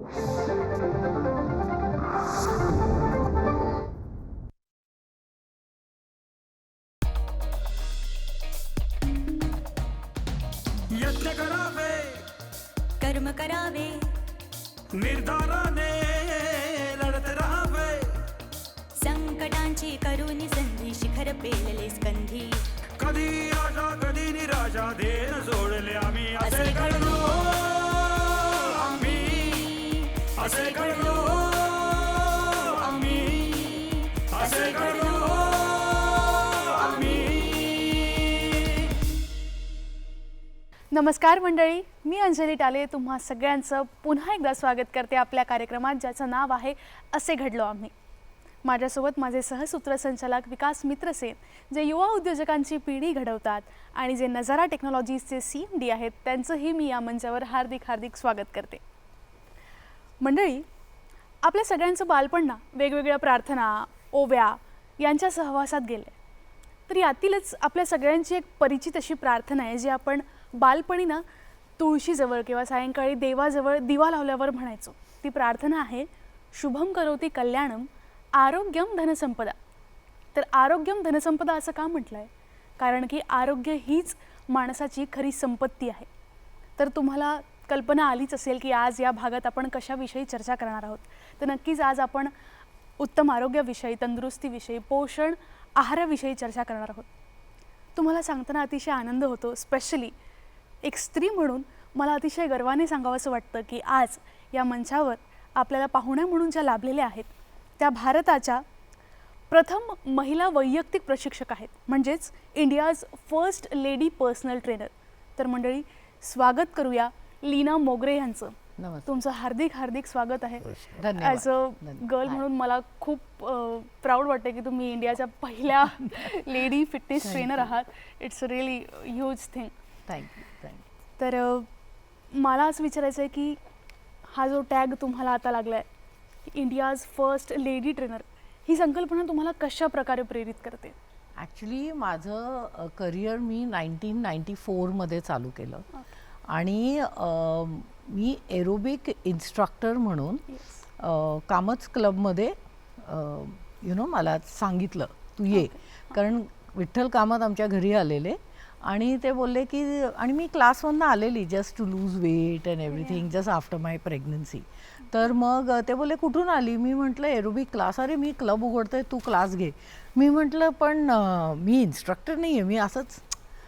यज्ञ करावे। कर्म करावे। निर्धाराने लढत राहावे। संकटांची करुणी संधी शिखर पेलले स्कंधी. कधी राजा कधी निराशा देण सोडले आम्ही असे घडलो असे घडलो आम्ही. असे घडलो आम्ही. नमस्कार मंडळी मी अंजली टाले. तुम्हा सगळ्यांचं पुन्हा एकदा स्वागत करते आपल्या कार्यक्रमात ज्याचं नाव आहे असे घडलो आम्ही. माझ्यासोबत माझे सहसूत्रसंचालक विकास मित्रसेन जे युवा उद्योजकांची पिढी घडवतात आणि जे नजारा टेक्नॉलॉजीजचे सी एम डी आहेत त्यांचंही मी या मंचावर हार्दिक हार्दिक स्वागत करते. मंडळी आपल्या सगळ्यांचं बालपण ना वेगवेगळ्या प्रार्थना ओव्या यांच्या सहवासात गेले तर यातीलच आपल्या सगळ्यांची एक परिचित अशी प्रार्थना आहे जी आपण बालपणी ना तुळशीजवळ किंवा सायंकाळी देवाजवळ दिवा लावल्यावर म्हणायचो. ती प्रार्थना आहे शुभम करोती कल्याणम आरोग्यम धनसंपदा. तर आरोग्यम धनसंपदा असं का म्हटलं आहे कारण की आरोग्य हीच माणसाची खरी संपत्ती आहे. तर तुम्हाला कल्पना आलीच असेल की आज या भागात आपण कशाविषयी चर्चा करणार आहोत. तर नक्कीच आज आपण उत्तम आरोग्याविषयी तंदुरुस्तीविषयी पोषण आहाराविषयी चर्चा करणार आहोत. तुम्हाला सांगताना अतिशय आनंद होतो स्पेशली एक स्त्री म्हणून मला अतिशय गर्वाने सांगावंसं वाटतं की आज या मंचावर आपल्याला पाहुण्या म्हणून ज्या लाभलेल्या आहेत त्या भारताच्या प्रथम महिला वैयक्तिक प्रशिक्षक आहेत. म्हणजेच India's first lady personal trainer. तर मंडळी स्वागत करूया लीना मोगरे यांचं. तुमचं हार्दिक हार्दिक स्वागत आहे. As a. गर्ल म्हणून मला खूप प्राऊड वाटतं की तुम्ही इंडियाच्या पहिल्या लेडी फिटनेस ट्रेनर. आहात. It's really huge thing thank you तर मला असं विचारायचं आहे की हा जो टॅग तुम्हाला आता लागला आहे इंडियाज फर्स्ट लेडी ट्रेनर ही संकल्पना तुम्हाला कशा प्रकारे प्रेरित करते? ॲक्च्युली माझं करिअर मी नाईन्टीन नाईन्टी फोरमध्ये चालू केलं. आणि मी एरोबिक इन्स्ट्रक्टर म्हणून कामच क्लबमध्ये यु नो मला सांगितलं तू ये. कारण विठ्ठल कामत आमच्या घरी आलेले आणि ते बोलले की आणि मी क्लासमधनं आलेली just to lose weight and everything just after my pregnancy तर मग ते बोलले कुठून आली? मी म्हटलं एरोबिक क्लास अरे मी क्लब उघडतोय तू क्लास घे. मी म्हटलं पण मी इन्स्ट्रक्टर नाही आहे मी असंच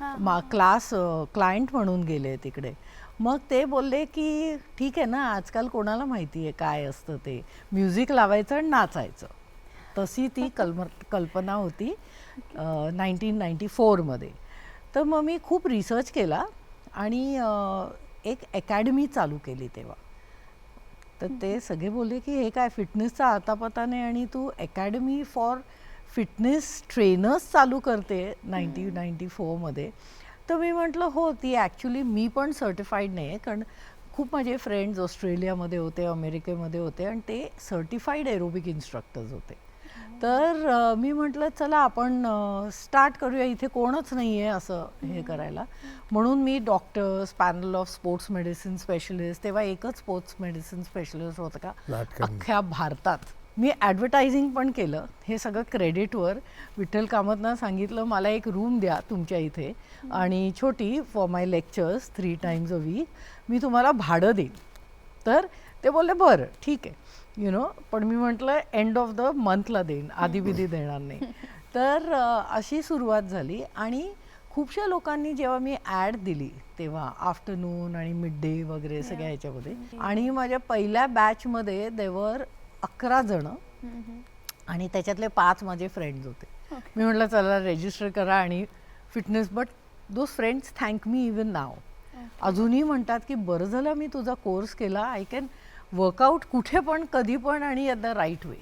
मा क्लास क्लायंट म्हणून गेले तिकडे. मग ते बोलले की ठीक आहे ना आजकाल कोणाला माहिती आहे काय असतं ते? म्युझिक लावायचं आणि नाचायचं. तशी ती कल्म कल्पना होती नाईन्टीन नाईन्टी फोरमध्ये तर मग मी खूप रिसर्च केला आणि एक अकॅडमी चालू केली तेव्हा. तर ते सगळे बोलले की हे काय फिटनेसचा आतापता नाही आणि तू अकॅडमी फॉर फिटनेस ट्रेनर्स चालू करते नाईन्टी नाईन्टी फोरमध्ये तर मी म्हटलं हो ती ॲक्च्युली मी पण सर्टिफाईड नाही आहे कारण खूप माझे फ्रेंड्स ऑस्ट्रेलियामध्ये होते अमेरिकेमध्ये होते आणि ते सर्टिफाईड एरोबिक इन्स्ट्रक्टर्स होते. तर मी म्हटलं चला आपण स्टार्ट करूया इथे कोणच नाही आहे असं हे करायला. म्हणून मी doctors panel of sports medicine specialist तेव्हा एकच स्पोर्ट्स मेडिसिन स्पेशलिस्ट होतं का? अख्ख्या भारतात. मी ॲडव्हर्टायझिंग पण केलं. हे सगळं क्रेडिटवर विठ्ठल कामतनं सांगितलं मला एक रूम द्या तुमच्या इथे आणि छोटी for my lectures three times a week मी तुम्हाला भाडं देईन. तर ते बोलले बरं ठीक आहे. यु नो पण मी म्हटलं एंड ऑफ द मंथला देईन. आधी बिधी देणार नाही. तर अशी सुरुवात झाली आणि खूपशा लोकांनी जेव्हा मी ॲड दिली तेव्हा आफ्टरनून आणि मिड डे वगैरे सगळ्या ह्याच्यामध्ये आणि माझ्या पहिल्या बॅचमध्ये देवर अकरा जणं आणि त्याच्यातले पाच माझे फ्रेंड्स होते. मी म्हटलं चला रेजिस्टर करा आणि fitness but those friends thank me even नाव अजूनही म्हणतात की बरं झालं मी तुझा कोर्स केला. आय कॅन वर्कआउट कुठे पण कधी पण आणि ॲट द राईट वे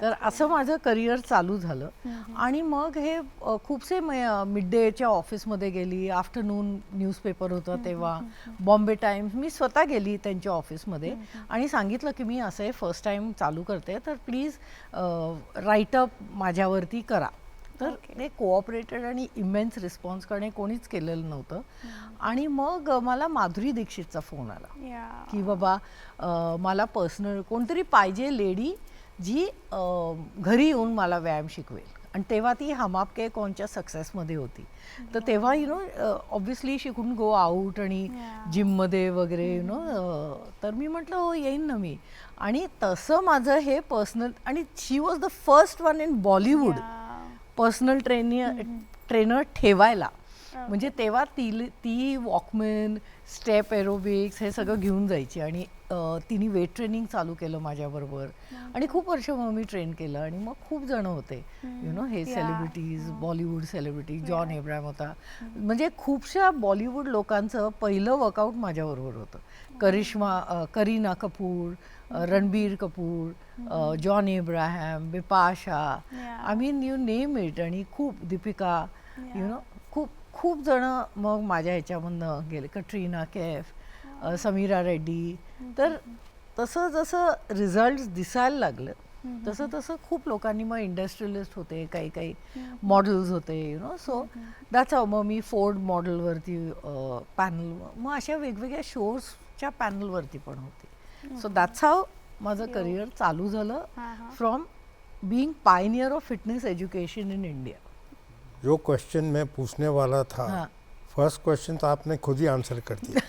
तर असं माझं करिअर चालू झालं. आणि मग हे खूपसे मिड डेच्या ऑफिसमध्ये गेली आफ्टरनून न्यूजपेपर होता तेव्हा. बॉम्बे टाइम्स मी स्वतः गेली त्यांच्या ऑफिसमध्ये आणि सांगितलं की मी असं फर्स्ट टाइम चालू करते तर प्लीज राईटअप माझ्यावरती करा. तर. ते कोऑपरेटेड आणि इमेन्स रिस्पॉन्स करणे कोणीच केलेलं नव्हतं. आणि मग मला माधुरी दीक्षितचा फोन आला. की बाबा मला पर्सनल कोणतरी पाहिजे लेडी जी घरी येऊन मला व्यायाम शिकवेल. आणि तेव्हा ती हम आपके कोणच्या सक्सेसमध्ये होती. तर तेव्हा you know obviously she couldn't go out आणि. जिममध्ये वगैरे यु नो तर मी म्हटलं हो येईन ना मी. आणि तसं माझं हे पर्सनल आणि she was the first one in Bollywood personal trainer trainer ठेवायला. म्हणजे तेव्हा ती ती वॉकमॅन स्टेप एरोबिक्स हे सगळं घेऊन जायची आणि तिने वेट ट्रेनिंग चालू केलं माझ्याबरोबर. आणि खूप वर्ष मग मी ट्रेन केलं आणि मग खूप जण होते. यु. नो हे. सेलिब्रिटीज बॉलिवूड सेलिब्रिटी जॉन एब्राम होता. म्हणजे खूपशा बॉलिवूड लोकांचं पहिलं वर्कआउट माझ्याबरोबर होतं. Karisma Kareena Kapoor Ranbir Kapoor John Abraham Bipasha. I mean you name it आणि खूप दीपिका यु. नो खूप जण मग माझ्या ह्याच्यामधनं गेले कट्रीना कैफ समीरा रेड्डी. तर तसं जसं रिझल्ट दिसायला लागलं तसं तसं खूप लोकांनी मग इंडस्ट्रियलिस्ट होते काही काही मॉडेल्स होते you know so that's how मग मी फोर्ड मॉडेलवरती पॅनल मग अशा वेगवेगळ्या शोजच्या पॅनलवरती पण होती. सो दॅट्स हाव माझं करिअर चालू झालं. From being pioneer of fitness education in India जो क्वेश्चन मैं पूछने वाला था। फर्स्ट क्वेश्चन तो आपने खुद ही आंसर कर दिया।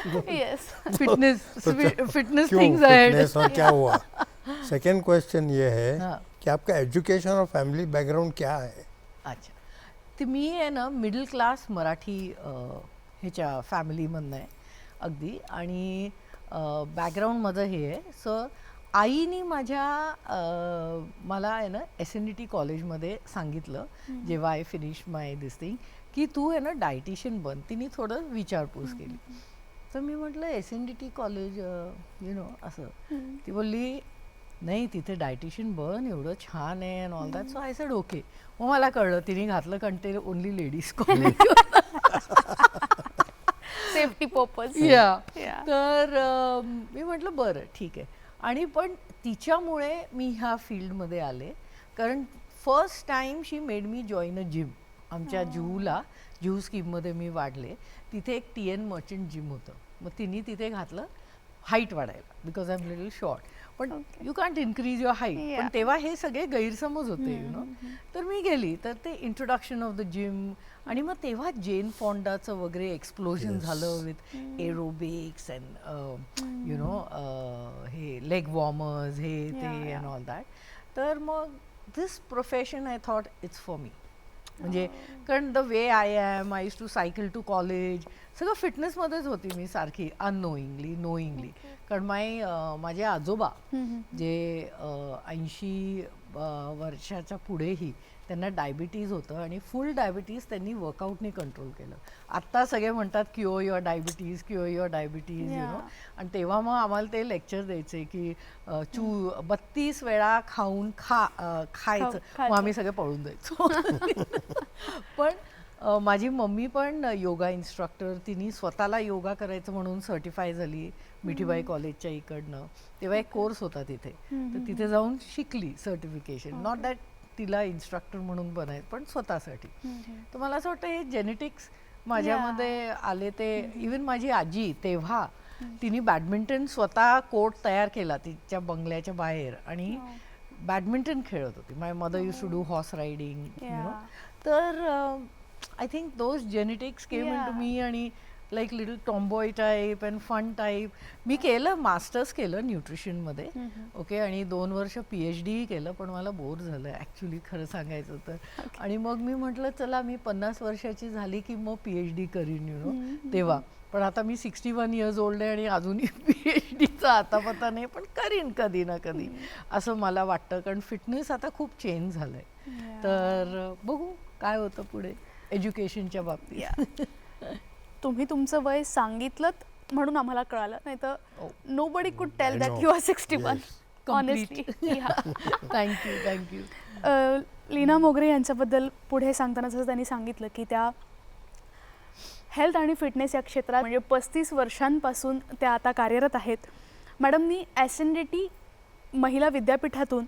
येस फिटनेस तो फिटनेस क्यों और हुआ? सेकंड क्वेश्चन ये है हाँ। कि आपका एजुकेशन और फैमिली बैकग्राउंड क्या है? अच्छा। ते मी आहे ना मिडल क्लास मराठी ह्याच्या फॅमिलीमधनं आहे अगदी. आणि बॅकग्राऊंड माझं हे आहे. सो आईनी माझ्या मला आहे ना एस एन डी टी कॉलेजमध्ये सांगितलं जेव्हा I finish my this thing की तू आहे ना डायटिशियन बन. तिने थोडं विचारपूस केली. तर मी म्हटलं S N D T college you know असं. ती बोलली नाही तिथे डायटिशियन बन एवढं छान आहे and all that so I said okay मग मला कळलं तिने घातलं ते only ladies college safety purpose या. तर मी म्हटलं बरं ठीक आहे. आणि पण तिच्यामुळे मी ह्या फील्डमध्ये आले. कारण first time she made me join a gym आमच्या जूला जू स्कीममध्ये मी वाढले. तिथे एक टी एन मर्चंट जिम होतं. मग तिने तिथे घातलं हाईट वाढायला. Because I am little short पण you can't increase your height पण. तेव्हा हे सगळे गैरसमज होते यु नो तर मी गेली. तर ते इंट्रोडक्शन ऑफ द जिम आणि मग तेव्हा जेन फॉन्डाचं वगैरे एक्सप्लोजन झालं with aerobics and you know हे लेग वॉर्मर्स हे ते. अँड ऑल दॅट तर मग this profession I thought it's for me म्हणजे कारण the way I am I to cycle to college सगळं फिटनेसमध्येच होती मी सारखी अननोईंगली नोईंगली कारण माय माझे आजोबा जे ऐंशी वर्षाच्या पुढेही त्यांना डायबिटीज होतं आणि फुल डायबिटीज त्यांनी वर्कआउटने कंट्रोल केलं. आत्ता सगळे म्हणतात cure your diabetes cure your diabetes you know. आणि तेव्हा मग आम्हाला ते लेक्चर द्यायचे की चू बत्तीस वेळा खाऊन खा खायचं. मग आम्ही सगळे पळून जायचो. पण माझी मम्मी पण योगा इन्स्ट्रक्टर तिने स्वतःला योगा करायचं म्हणून सर्टिफाय झाली मिठीबाई कॉलेजच्या इकडनं. तेव्हा एक कोर्स होता तिथे. तर तिथे जाऊन शिकली सर्टिफिकेशन नॉट दॅट तिला इन्स्ट्रक्टर म्हणून बनायचं पण स्वतःसाठी. तर मला असं वाटतं हे जेनेटिक्स माझ्यामध्ये आले ते. इवन माझी आजी तेव्हा तिने बॅडमिंटन स्वतः कोर्ट तयार केला तिच्या बंगल्याच्या बाहेर. आणि बॅडमिंटन खेळत होती. My mother use to do horse riding you. तर I think those genetics came in too. मी आणि like little tomboy type and fun type मी केलं मास्टर्स केलं न्यूट्रिशनमध्ये ओके आणि दोन वर्ष पी एच डीही केलं पण मला बोर झालं ॲक्च्युली खरं सांगायचं तर. आणि मग मी म्हटलं चला मी पन्नास वर्षाची झाली की मग पी एच डी करीन यू नो तेव्हा. पण आता मी सिक्स्टी वन इयर्स ओल्ड आहे आणि अजूनही पी एच डीचा आता पत्ता नाही पण करीन कधी ना कधी असं मला वाटतं. कारण फिटनेस आता खूप चेंज झालं आहे तर बघू काय होतं पुढे. एज्युकेशनच्या बाबतीत. तुम्ही तुमचं वय सांगितलं म्हणून आम्हाला कळालं. नाही तर. Nobody could tell that. You are sixty one. Honestly thank you thank you Leena Mogre यांच्याबद्दल पुढे सांगताना जसं त्यांनी सांगितलं की त्या हेल्थ आणि फिटनेस या क्षेत्रात म्हणजे पस्तीस वर्षांपासून त्या आता कार्यरत आहेत. मॅडमनी एस एन डी टी महिला विद्यापीठातून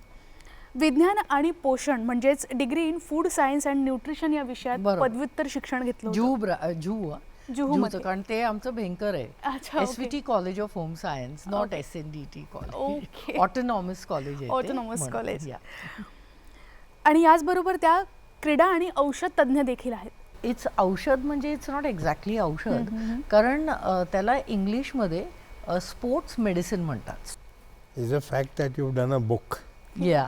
विज्ञान आणि पोषण म्हणजेच degree in food science and nutrition या विषयात बरोबर. पदव्युत्तर शिक्षण घेतलं होतं. जू जू. जुहूमध्ये. जूचं, कारण ते आमचं भेंकर अच्छा, आहे S. V T college of home science not S N D T. College autonomous college Autonomous college. आणि याचबरोबर त्या क्रीडा आणि औषध तज्ज्ञ देखील आहेत इट्स औषध म्हणजे इट्स नॉट एक्झॅक्टली औषध कारण अ, त्याला इंग्लिशमध्ये स्पोर्ट्स मेडिसिन म्हणतात Is a fact that you've done a book. या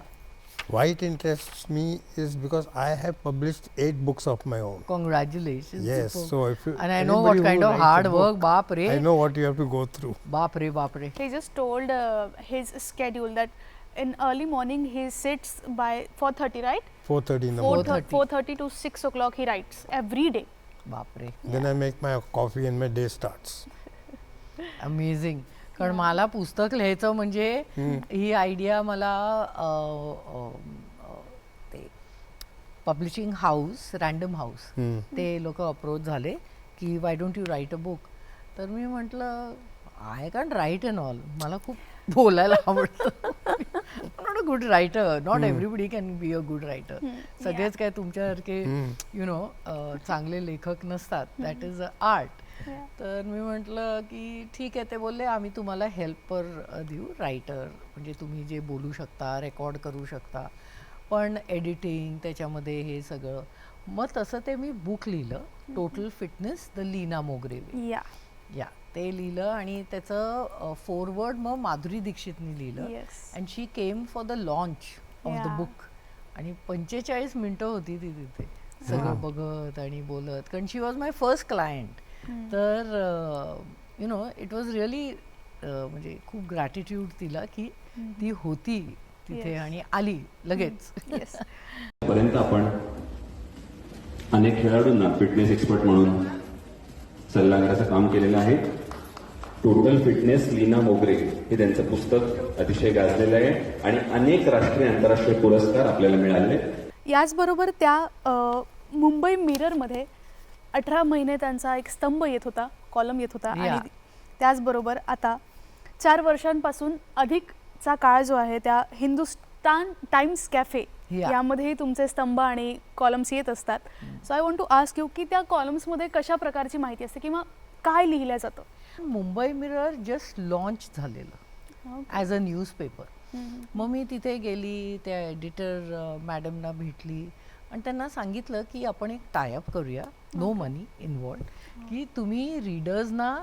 Why it interests me is because I have published eight books of my own. Congratulations. Yes. So if you and I know what kind of hard work, book, baap re. I know what you have to go through. Baap re, baap re. He just told uh, his schedule that in early morning he sits by 4:30, right? 4:30 in the morning. 4:30 to 6 o'clock he writes every day. Baap re. Then yeah. I make my coffee and my day starts. Amazing. कारण मला पुस्तक लिहायचं म्हणजे ही idea मला ते publishing house random house. ते लोक approach झाले की why don't you write a book तर मी म्हटलं I can write and all मला खूप बोलायला आवडतं. Not a good writer not everybody can be a good writer सगळेच काय तुमच्यासारखे यु नो चांगले लेखक नसतात. दॅट इज अ आर्ट तर मी म्हटलं की ठीक आहे ते बोलले आम्ही तुम्हाला हेल्पर देऊ रायटर म्हणजे तुम्ही जे बोलू शकता रेकॉर्ड करू शकता. पण एडिटिंग त्याच्यामध्ये हे सगळं. मग तसं ते मी बुक लिहिलं. Total fitness the Leena Mogre या. या. ते लिहिलं आणि त्याचं फॉरवर्ड मग माधुरी दीक्षितनी लिहिलं. And she came for the launch of the. Book आणि पंचेचाळीस मिनटं होती ती तिथे. सगळं बघत आणि बोलत. कारण she was my first client तर you know it was really म्हणजे खूप ग्रॅटिट्यूड तिला की ती होती तिथे. आणि आली लगेच. येस पर्यंत आपण अनेक खेळाडूंना फिटनेस एक्सपर्ट म्हणून सल्लागाराचं काम केलेलं आहे. टोटल फिटनेस लीना मोगरे हे त्यांचं पुस्तक अतिशय गाजलेलं आहे आणि अनेक राष्ट्रीय आंतरराष्ट्रीय पुरस्कार आपल्याला मिळाले. याचबरोबर त्या मुंबई मिररमध्ये अठरा महिने त्यांचा एक स्तंभ येत होता कॉलम येत होता. आणि त्याचबरोबर आता चार वर्षांपासून अधिकचा काळ जो आहे त्या हिंदुस्तान टाइम्स कॅफे. यामध्येही तुमचे स्तंभ आणि कॉलम्स येत असतात. So I want to ask you की त्या कॉलम्समध्ये कशा प्रकारची माहिती असते किंवा काय लिहिलं जातं? मुंबई मिरर जस्ट लॉन्च झालेलं. ॲज अ न्यूजपेपर मग मी तिथे गेली त्या एडिटर मॅडमना भेटली. आणि त्यांना सांगितलं की आपण एक टायअप करूया. नो मनी इन्वॉल्ड की तुम्ही रीडर्सना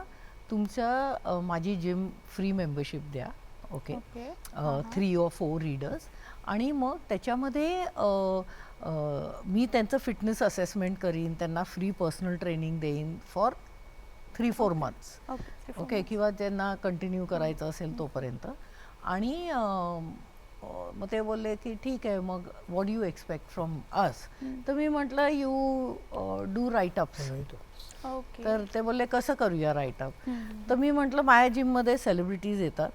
तुमच्या अ, माझी जिम फ्री मेंबरशिप द्या. Okay. Three or four readers आणि मग त्याच्यामध्ये मी त्यांचं फिटनेस असेसमेंट करीन त्यांना फ्री पर्सनल ट्रेनिंग देईन for three four months okay किंवा त्यांना कंटिन्यू करायचं असेल तोपर्यंत. आणि मग ते बोलले की ठीक आहे मग what you expect from us तर मी म्हटलं यू डू राईटअप्स ओके तर ते बोलले कसं करूया राईटअप तर मी म्हटलं माझ्या जिममध्ये सेलिब्रिटीज येतात.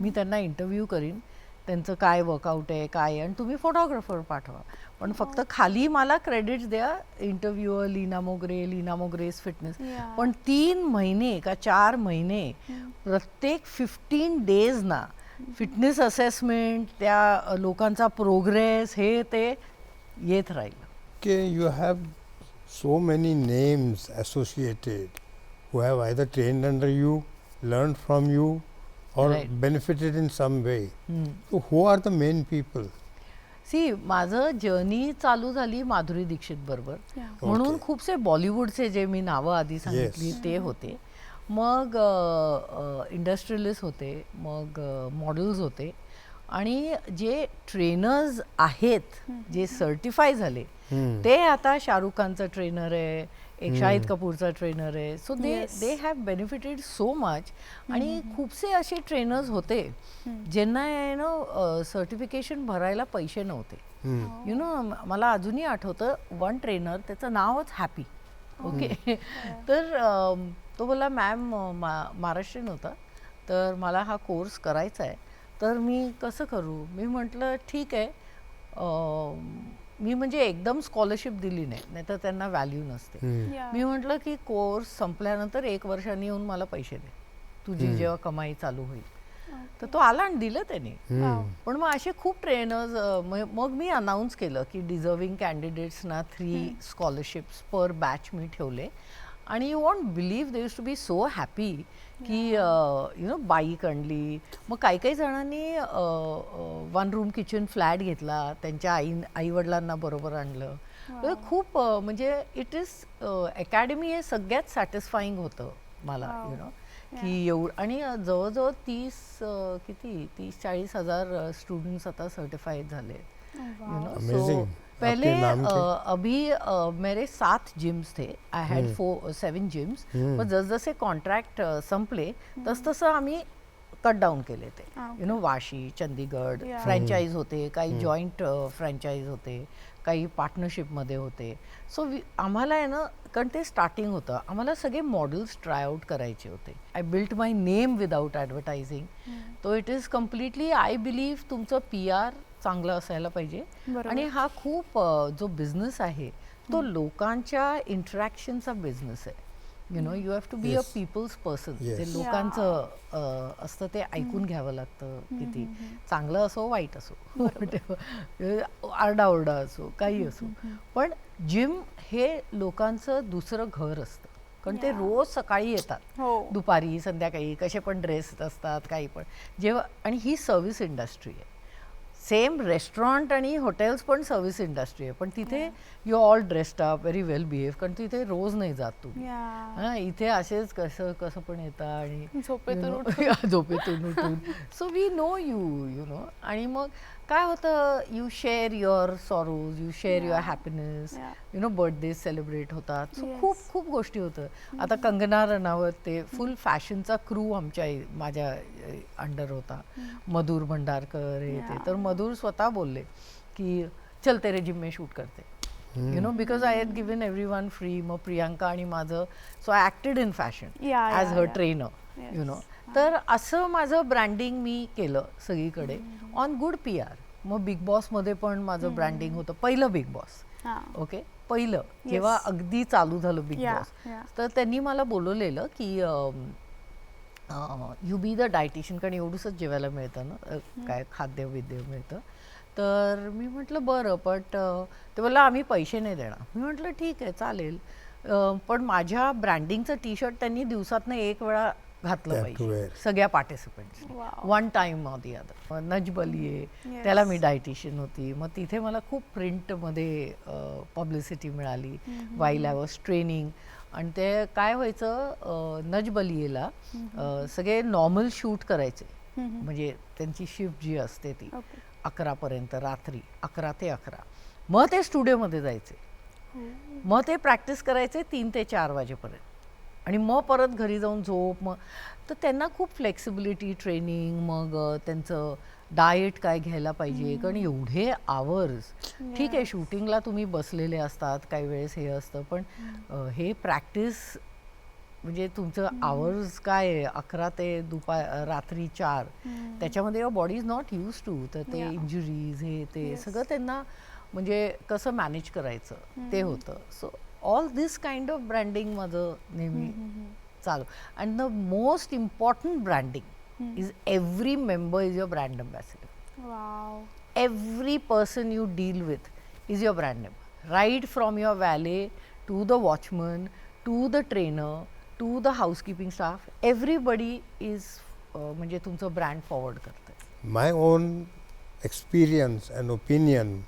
मी त्यांना इंटरव्ह्यू करीन. त्यांचं काय वर्कआउट आहे काय आहे आणि तुम्ही फोटोग्राफर पाठवा. पण फक्त खाली मला क्रेडिट द्या इंटरव्ह्यूअर लीना मोगरे लीना मोगरेस फिटनेस. पण तीन महिने का चार महिने प्रत्येक फिफ्टीन डेज ना फिटनेस असेसमेंट त्या लोकांचा प्रोग्रेस हे ते येत राहील. के you have so many names associated who have I the train under you learn from you or benefited in some way who are the main people see माझं journey चालू झाली माधुरी दीक्षित बरोबर. म्हणून खूपसे बॉलिवूडचे जे मी नावं आधी सांगितली ते होते. मग इंडस्ट्रियलिस्ट होते मग मॉडेल्स होते. आणि जे ट्रेनर्स आहेत जे सर्टिफाय झाले. ते आता शाहरुख खानचा ट्रेनर आहे एक शाहिद कपूरचा ट्रेनर आहे. So they. They have benefited so much आणि खूपसे असे ट्रेनर्स होते ज्यांना नो सर्टिफिकेशन भरायला पैसे नव्हते. यु नो मला अजूनही आठवतं वन ट्रेनर त्याचं नावच हॅपी ओके तर तो बोला मॅम महाराष्ट्रीयन होता. तर मला हा कोर्स करायचा आहे. तर मी कसं करू? मी म्हटलं ठीक आहे. मी म्हणजे एकदम स्कॉलरशिप दिली नाही. नाहीतर त्यांना व्हॅल्यू नसते. Yeah. मी म्हटलं की कोर्स संपल्यानंतर एक वर्षाने येऊन मला पैसे दे. तुझी जेव्हा कमाई चालू होईल. तर तो आला आणि दिलं त्यांनी. पण मग असे खूप ट्रेनर्स मग मी अनाऊन्स केलं की डिझर्विंग कॅन्डिडेट्सना थ्री स्कॉलरशिप्स पर बॅच मी ठेवले. आणि you won't believe they to be so happy की यु नो बाईक आणली मग काही काही जणांनी वन रूम किचन फ्लॅट घेतला त्यांच्या आई आईवडिलांना बरोबर आणलं. तर खूप म्हणजे इट इज अकॅडमी हे सगळ्यात सॅटिस्फाईंग होतं मला यु नो की एवढं आणि जवळजवळ तीस किती? तीस चाळीस हजार स्टुडंट्स आता सर्टिफाईड झाले यू नो Amazing. पहले? अभी मेरे सात जिम्स थे। I had four seven gyms मग जसजसे कॉन्ट्रॅक्ट संपले। तस तसं आम्ही कट डाऊन केले ते you know Vashi Chandigarh. Franchise होते काही जॉईंट फ्रँचाईज होते काही पार्टनरशिपमध्ये होते। सो आम्हाला आहे ना कारण ते स्टार्टिंग होतं आम्हाला सगळे मॉडेल्स ट्राय आउट करायचे होते। I built my name without advertising तो it is completely I believe तुमचं पी आर चांगलं असायला पाहिजे. आणि हा खूप जो बिझनेस आहे तो लोकांच्या इंटरॅक्शनचा बिझनेस आहे. You know you have to be a. People's person. ते लोकांचं असतं ते ऐकून घ्यावं लागतं किती. चांगलं असो वाईट असो. आरडाओरडा असो काही असो. पण जिम हे लोकांचं दुसरं घर असतं. कारण ते. रोज सकाळी येतात. हो. दुपारी संध्याकाळी कसे पण ड्रेस असतात काही पण. जेव्हा आणि ही सर्व्हिस इंडस्ट्री आहे. सेम रेस्टॉरंट आणि हॉटेल्स पण सर्व्हिस इंडस्ट्री आहे. पण तिथे you all dressed up very well behave कारण तिथे रोज नाही जात तुम्ही या हा इथे असेच कसं कसं पण येतं आणि झोपेतून झोपेतून उठून. So we know you you know आणि मग काय होतं? You share your sorrows you share your happiness. You know birthday celebrate होतात. सो. खूप खूप गोष्टी होतं. आता कंगना रनावत ते फुल फॅशनचा क्रू आमच्या माझ्या अंडर होता. मधुर भंडारकर हे ते. तर मधुर स्वतः बोलले की चल तेरे जिम में शूट करते. You know because I had given every one free मग प्रियांका आणि माझं so I acted in fashion as yeah, her. Trainer you. Know तर असं माझं ब्रँडिंग मी केलं सगळीकडे. ऑन गुड पी आर मग बिग बॉसमध्ये पण माझं ब्रँडिंग होतं. पहिलं बिग बॉस हा. ओके पहिलं. जेव्हा अगदी चालू झालं बिग बॉस. तर त्यांनी मला बोलवलेलं की यू बी द डायटिशियन कारण एवढंसंच जेवायला मिळतं ना. काय खाद्य विद्य मिळतं. तर मी म्हटलं बरं बट ते बोलला आम्ही पैसे नाही देणार. मी म्हटलं ठीक आहे चालेल. पण माझ्या ब्रँडिंगचं टी शर्ट त्यांनी दिवसातनं एक वेळा घातलं पाहिजे. सगळ्या participants. One time or the other नजबली आहे. Yes. त्याला मी डायटिशियन होती. मग तिथे मला खूप प्रिंटमध्ये पब्लिसिटी मिळाली. वाईल आय वॉज ट्रेनिंग आणि ते काय व्हायचं अ, सगळे नॉर्मल शूट करायचे. म्हणजे त्यांची शिफ्ट जी असते ती. अकरापर्यंत रात्री अकरा ते अकरा. मग ते स्टुडिओमध्ये जायचे. मग ते प्रॅक्टिस करायचे तीन ते चार वाजेपर्यंत. आणि मग परत घरी जाऊन झोप मग. तर त्यांना खूप फ्लेक्सिबिलिटी ट्रेनिंग मग त्यांचं डाएट काय घ्यायला पाहिजे कारण एवढे आवर्स ठीक आहे शूटिंगला तुम्ही बसलेले असतात काही वेळेस हे असतं पण अ, हे प्रॅक्टिस म्हणजे तुमचं आवर्स काय आहे? अकरा ते दुपार रात्री चार. त्याच्यामध्ये your body is not used to तर ते Yeah. इंजुरीज हे ते सगळं त्यांना म्हणजे कसं मॅनेज करायचं ते होतं. So all this kind of branding ब्रँडिंगमध्ये नेहमी चालू. And the most important branding is every member is your brand ambassador every person you deal with is your brand amber right from your valet to the watchman to the trainer to the housekeeping staff everybody is म्हणजे तुमचं brand forward करतं my own experience and opinion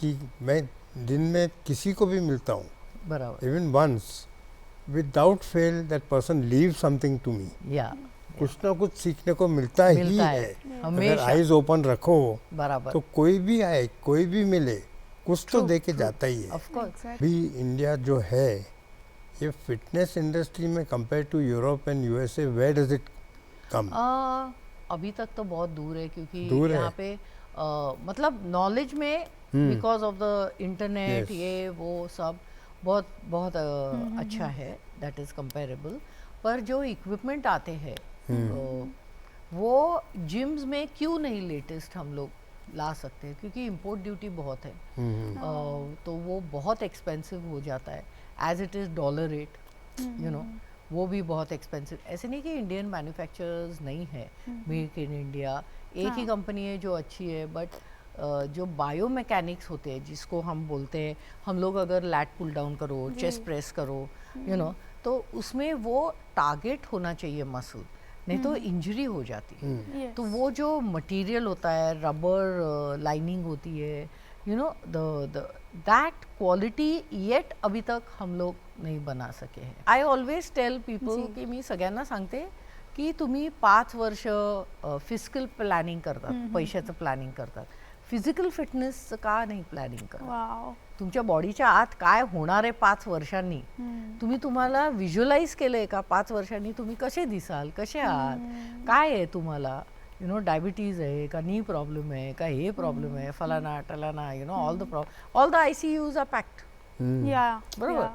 की मी दिन मे किसी को भी मिलता हूँ बरोबर। Even once without fail that person leaves something to me. या कुछ ना कुछ सीखने को मिलता, ही मिलता है, है। अगर हमेशा। आईज ओपन रखो बराबर। तो कोई भी आए कोई भी मिले कुछ तो दे के जाता ही है। अभी इंडिया जो है ये फिटनेस इंडस्ट्री में compare to Europe and USA where does it come अभी तक तो बहुत दूर है क्योंकि दूर है। यहाँ पे आ, मतलब नॉलेज में। बिकॉज़ ऑफ़ द इंटरनेट ये वो सब बहुत बहुत आ, अच्छा है दैट इज़ कंपेरेबल पर जो इक्विपमेंट आते हैं आ, वो जिम्स में क्यों नहीं लेटेस्ट हम लोग ला सकते हैं? क्योंकि इम्पोर्ट ड्यूटी बहुत है। आ, तो वो बहुत एक्सपेंसिव हो जाता है। As it is dollar rate you know वो भी बहुत एक्सपेंसिव ऐसे नहीं कि इंडियन मैन्युफैक्चरर्स नहीं है। मेक इन इंडिया एक ही कंपनी है जो अच्छी है बट जो बायो मैकेनिक्स होते हैं जिसको हम बोलते हैं हम लोग अगर लैट पुल डाउन करो चेस्ट प्रेस करो यू नो तो उसमें वो टारगेट होना चाहिए मसल नहीं तो इंजरी हो जाती है। तो वो जो मटेरियल होता है रबर लाइनिंग होती है you know the that quality yet अभी तक हम लोग नाही बना सके हैं। आय ऑलवेज टेल पीपल की मी सगळ्यांना सांगते की तुम्ही पाच वर्ष फ़िज़िकल प्लॅनिंग करतात पैशाचं प्लॅनिंग करतात. फिजिकल फिटनेसचं का नाही प्लॅनिंग वाव तुमच्या बॉडीच्या आत काय होणार आहे पाच वर्षांनी? तुम्ही तुम्हाला व्हिज्युअलाइज केलंय का पाच वर्षांनी? तुम्ही कसे दिसाल? कसे आहात? काय आहे तुम्हाला? यु नो डायबिटीज आहे का नी प्रॉब्लेम आहे का हे प्रॉब्लेम आहे फलाना टलाना you know all the problem all the I C Us are packed या बरोबर.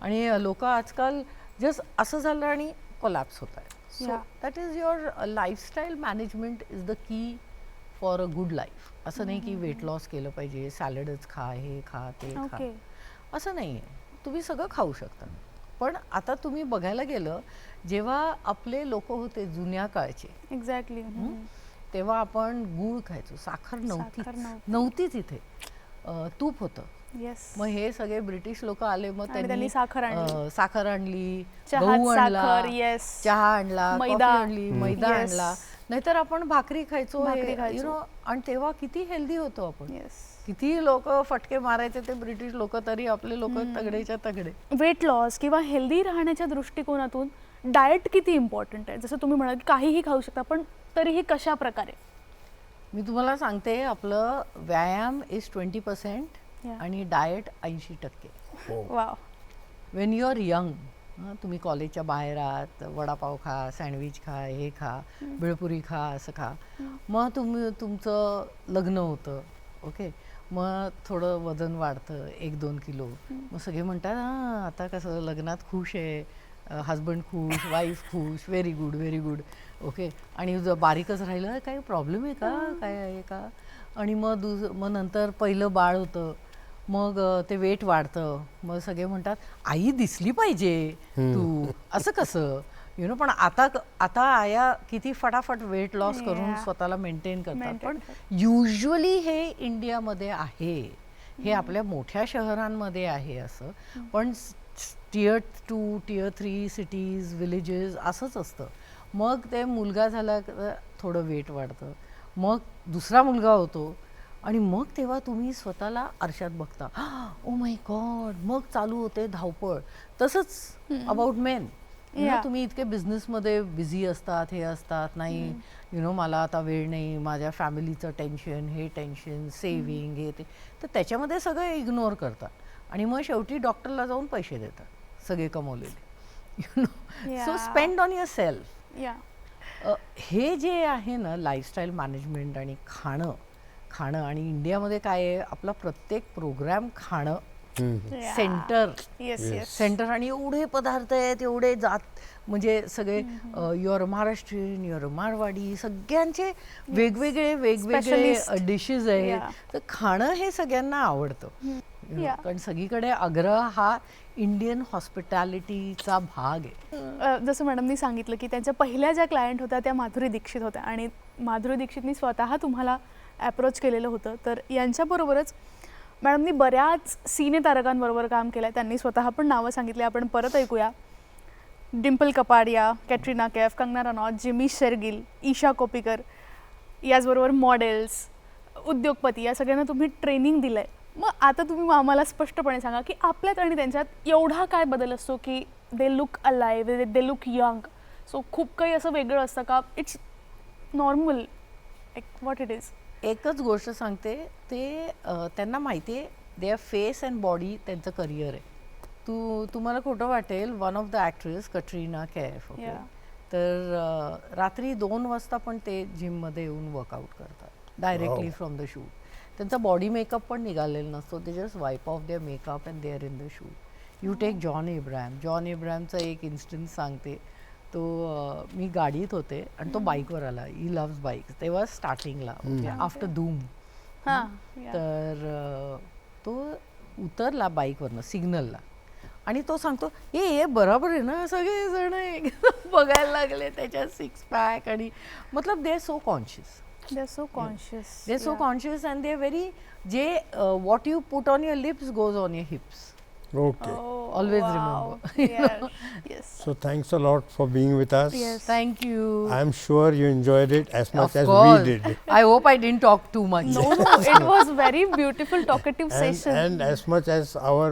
आणि लोक आजकाल जस्ट असं झालं आणि कोलॅप्स होत आहे so. That is your lifestyle management is the key for a good life असं नाही की वेट लॉस केलं पाहिजे सॅलडच खा हे खा ते खा. ओके असं नाही आहे तुम्ही सगळं खाऊ शकता. पण आता तुम्ही बघायला गेलं जेव्हा आपले लोक होते जुन्या काळचे एक्झॅक्टली तेव्हा आपण गूळ खायचो. साखर नव्हतीच नव्हती. नव्हतीच इथे. अं, तूप होतं. येस मग हे सगळे ब्रिटिश लोक आले मग त्यांनी साखर आणली. साखर आणली गहू आणला. चहा आणला मैदा. आणली मैदा. आणला नाहीतर आपण भाकरी खायचो यु. नो आणि तेव्हा किती हेल्दी होतो आपण येस किती लोक फटके मारायचे ते ब्रिटिश लोक तरी आपले लोक तगडेच्या तगडे वेट लॉस किंवा हेल्दी राहण्याच्या दृष्टिकोनातून डाएट किती इम्पॉर्टंट आहे जसं तुम्ही म्हणाल की काहीही खाऊ शकता पण तरीही कशा प्रकारे मी तुम्हाला सांगते आपलं व्यायाम इज ट्वेंटी पर्सेंट. आणि डाएट ऐंशी टक्के. Wow when you are young तुम्ही कॉलेजच्या बाहेर आहात वडापाव खा सँडविच खा हे खा बिळपुरी खा असं खा. मग तुम्ही तुमचं लग्न होतं ओके? मग थोडं वजन वाढतं एक दोन किलो. मग सगळे म्हणतात हां आता कसं लग्नात खुश आहे हजबंड खुश वाईफ खुश very good very good okay? आणि जर बारीकच राहिलं काही प्रॉब्लेम आहे का? काय आहे का? आणि मग दुस मग नंतर पहिलं बाळ होतं मग ते वेट वाढतं. मग सगळे म्हणतात आई दिसली पाहिजे तू. असं कसं? यु नो पण आता आता आया किती फटाफट वेट लॉस करून. स्वतःला मेंटेन करतात. पण युजली हे इंडियामध्ये आहे. हे आपल्या मोठ्या शहरांमध्ये आहे असं. पण tier two tier three cities villages असंच असतं. मग ते मुलगा झाला थोडं वेट वाढतं. मग दुसरा मुलगा होतो. आणि मग तेव्हा तुम्ही स्वतःला आरशात बघता. ओ माय गॉड मग चालू होते धावपळ. तसंच अबाउट मेन. तुम्ही इतके बिझनेसमध्ये बिझी असतात हे असतात नाही यु नो मला आता वेळ नाही माझ्या फॅमिलीचं टेन्शन हे टेन्शन सेविंग हे ते. तर त्याच्यामध्ये सगळं इग्नोर करतात. आणि मग शेवटी डॉक्टरला जाऊन पैसे देतात सगळे कमवलेले. You know so. Spend on yourself हे जे आहे ना लाईफस्टाईल मॅनेजमेंट आणि खाणं खाणं आणि इंडियामध्ये काय आहे आपला प्रत्येक प्रोग्राम खाणं सेंटर. येस येस सेंटर आणि एवढे पदार्थ आहेत एवढे जात म्हणजे सगळे युअर महाराष्ट्रीयन युअर मारवाडी सगळ्यांचे वेगवेगळे वेगवेगळे. डिशेस आहेत. तर खाणं हे सगळ्यांना आवडतं. Yeah. कारण सगळीकडे आग्रह हा इंडियन हॉस्पिटॅलिटीचा भाग आहे. जसं मॅडमनी सांगितलं की त्यांच्या पहिल्या ज्या क्लायंट होत्या त्या माधुरी दीक्षित होत्या. आणि माधुरी दीक्षितनी स्वतः तुम्हाला अप्रोच केलेलं होतं. तर यांच्याबरोबरच मॅडमनी बऱ्याच सिने तारकांबरोबर काम केलं आहे त्यांनी स्वतः पण नावं सांगितली. आपण परत ऐकूया. डिम्पल कपाडिया कॅटरीना कॅफ कंगना रनौत जिमी शेरगिल ईशा कोपीकर याचबरोबर मॉडेल्स उद्योगपती या सगळ्यांना तुम्ही ट्रेनिंग दिलं आहे मग आता तुम्ही आम्हाला स्पष्टपणे सांगा की आपल्यात आणि त्यांच्यात एवढा काय बदल असतो की they look alive they look young so खूप काही असं वेगळं असतं का? It's normal like what it is एकच गोष्ट सांगते ते त्यांना माहिती आहे देअर फेस अँड बॉडी त्यांचं करिअर आहे. तू तुम्हाला खोटं वाटेल one of the actress Katrina Kaif okay. तर रात्री दोन वाजता पण ते जिममध्ये येऊन वर्कआउट करतात डायरेक्टली. फ्रॉम द शूट त्यांचा बॉडी मेकअप पण निघालेला नसतो ते just wipe off their makeup and they're in the shoot you take John Abraham John इब्राहिमचा एक इन्स्टन्स सांगते. तो मी गाडीत होते आणि तो बाईकवर आला. ई लव्स बाईक तेव्हा स्टार्टिंगला आफ्टर धूम हां तर तो उतरला बाईकवरनं सिग्नलला. आणि तो सांगतो हे हे बरोबर आहे ना सगळे जण एकदम बघायला लागले त्याच्या सिक्स पॅक आणि मतलब they so conscious they so conscious they so conscious and they very जे what you put on your lips goes on your hips Okay. Always remember. Yes. So thanks a lot for being with us. Yes. Thank you I'm sure you enjoyed it as much Of as course. we did. I hope I didn't talk too much. No, no, it was very beautiful talkative And, session. and as much as our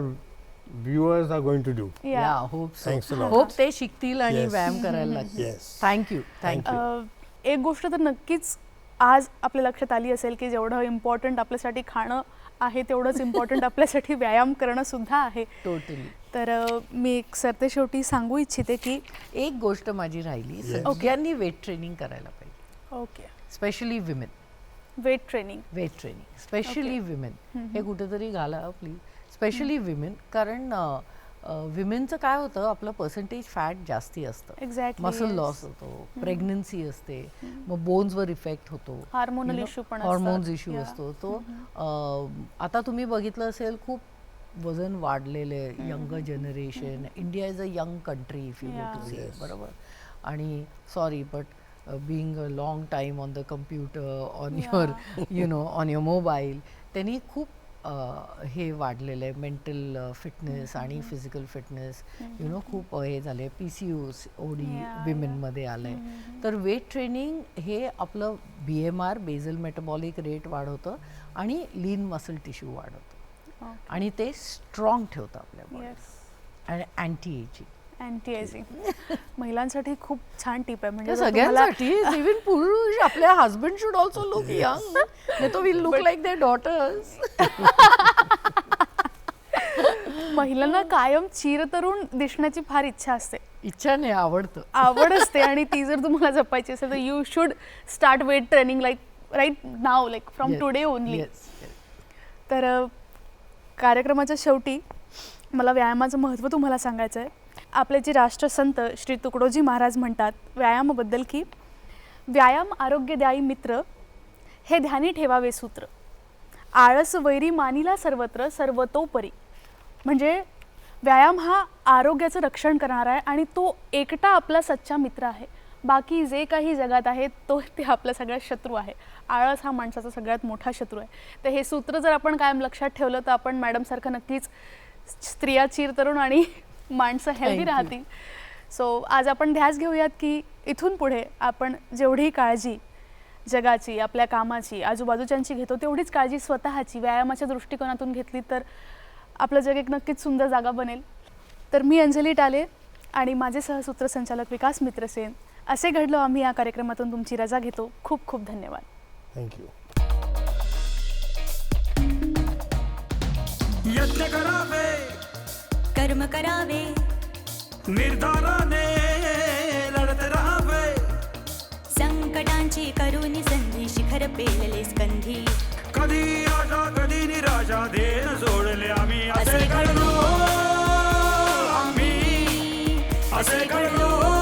viewers are going to do. yeah. Yeah, hope so. Thanks a lot. Hope ते शिकतील आणि Yes. व्यायाम करायला लागतील Yes. Thank you thank you अ, एक गोष्ट तर नक्कीच आज आपल्या लक्षात आली असेल की जेवढं इम्पॉर्टंट आपल्यासाठी खाणं आहे तेवढंच इम्पॉर्टंट आपल्यासाठी व्यायाम करणं सुद्धा आहे. टोटली तर मी एक सरते शेवटी सांगू इच्छिते की एक गोष्ट माझी राहिली सगळ्यांनी वेट ट्रेनिंग करायला पाहिजे. Okay specially women weight training weight training specially women हे कुठेतरी घाला प्लीज स्पेशली विमेन कारण विमेनचं काय होतं आपलं पर्सेंटेज फॅट जास्ती असतं. एक्झॅक्टली मसल लॉस होतो प्रेग्नन्सी असते मग बोन्सवर इफेक्ट होतो. Hormonal issue पण. Hormones issue. असतो. तो आता तुम्ही बघितलं असेल खूप वजन वाढलेले young generation India is a young country if you. To say बरोबर. आणि sorry but being a long time on the computer on your you know on your mobile त्यांनी खूप हे वाढलेलं आहे मेंटल फिटनेस आणि फिजिकल फिटनेस यु नो खूप हे झाले P C O D Yeah, विमेनमध्ये आलं आहे तर वेट ट्रेनिंग हे आपलं B M R basal metabolic rate वाढवतं आणि लीन मसल टिश्यू वाढवतं. आणि ते स्ट्रॉंग ठेवतं आपल्या आणि अँटी एजिंग अँटी एजिंग महिलांसाठी खूप छान टिप आहे. म्हणजे सगळ्यांसाठी इव्हन पुरुष. आपल्या husband should also look young तो will look like their daughters महिलांना कायम चिरतरुण दिसण्याची फार इच्छा असते. इच्छा नाही आवडतं. आवड असते आणि ती जर तुम्हाला जपायची असेल तर you should start weight training like right now like from today only. तर कार्यक्रमाच्या शेवटी मला व्यायामाचं महत्त्व तुम्हाला सांगायचं आहे आपले जे राष्ट्रसंत श्री तुकडोजी महाराज म्हणतात व्यायामाबद्दल की व्यायाम आरोग्यदायी मित्र हे ध्यानी ठेवावे सूत्र. आळस वैरी मानिला सर्वत्र सर्वतोपरी. म्हणजे व्यायाम हा आरोग्याचं रक्षण करणारा आहे आणि तो एकटा आपला सच्चा मित्र आहे. बाकी जे काही जगात आहे तो ते आपला सगळ्यात शत्रू आहे. आळस हा माणसाचा सगळ्यात मोठा शत्रू आहे. तर हे सूत्र जर आपण कायम लक्षात ठेवलं तर आपण मॅडमसारखं नक्कीच स्त्रिया चिर तरुण आणि माणसं Thank हेल्दी you. राहतील. सो आज आपण ध्यास घेऊयात की इथून पुढे आपण जेवढी काळजी जगाची आपल्या कामाची आजूबाजूच्यांची घेतो तेवढीच काळजी स्वतःची व्यायामाच्या दृष्टिकोनातून घेतली तर आपलं जग एक नक्कीच सुंदर जागा बनेल. तर मी अंजली टाले आणि माझे सहसूत्रसंचालक विकास मित्रसेन असे घडलो आम्ही या कार्यक्रमातून. तुमची रजा घेतो. खूप खूप धन्यवाद. यज्ञ करावे कर्म करावे. निर्धाराने लढत राहावे. संकटांची करुणी संधी शिखर पेलले स्कंधी. कधी आशा कधी निराशा देण सोडले आम्ही. असे असे घडलो आम्ही. असे घडलो.